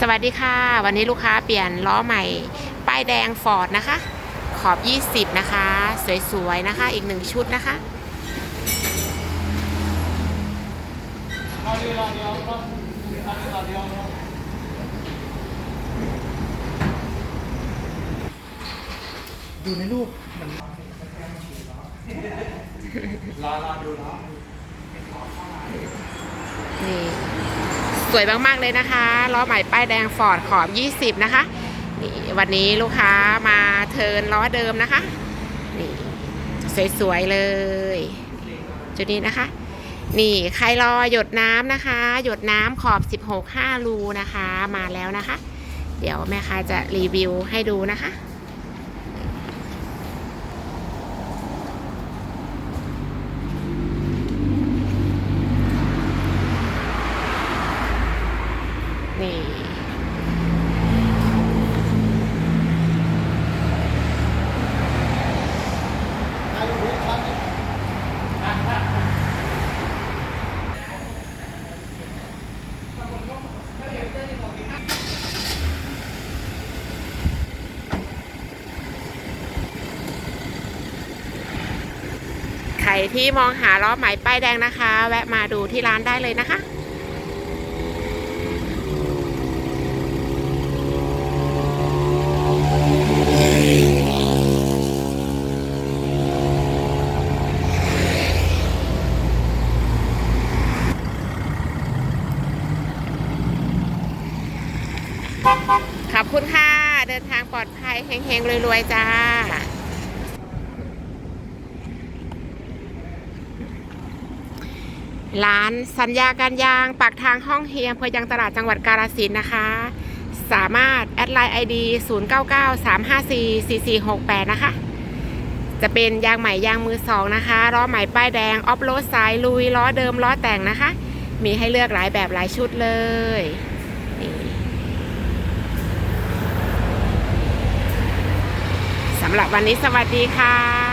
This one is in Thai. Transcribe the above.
สวัสดีค่ะ วันนี้ลูกค้าเปลี่ยนล้อใหม่ ป้ายแดงฟอร์ดนะคะ ขอบ 20 นะคะ สวยๆ นะคะ อีกหนึ่งชุดนะคะ ดูในรูปมันรอรอดูเนาะ นี่ สวยมากๆเลยนะคะล้อใหม่ป้ายแดงฟอร์ดขอบ 20 นะคะนี่วันนี้ลูกค้ามาเทินล้อเดิมนะคะนี่สวยๆเลย จุดนี้นะคะ นี่ใครรอหยดน้ำนะคะ หยดน้ำขอบ 16 5รูนะคะ มาแล้วนะคะ เดี๋ยวแม่ค้าจะรีวิวให้ดูนะคะ นี่ใครที่มองหาล้อไหมป้ายแดงนะคะ แวะมาดูที่ร้านได้เลยนะคะ ขอบคุณค่ะ เดินทางปลอดภัยเฮงๆรวยๆจ้าร้านสัญญาการยางปากทางห้องเฮียอำเภอยังตลาดจังหวัดกาฬสินธุ์นะคะ สามารถแอดไลน์ ID 0993544468 นะคะ จะเป็นยางใหม่ยางมือสองนะคะล้อใหม่ป้ายแดง ออฟโรดสายลุยล้อเดิมล้อแต่งนะคะ มีให้เลือกหลายแบบหลายชุดเลยนี่สำ หรับวันนี้สวัสดีค่ะ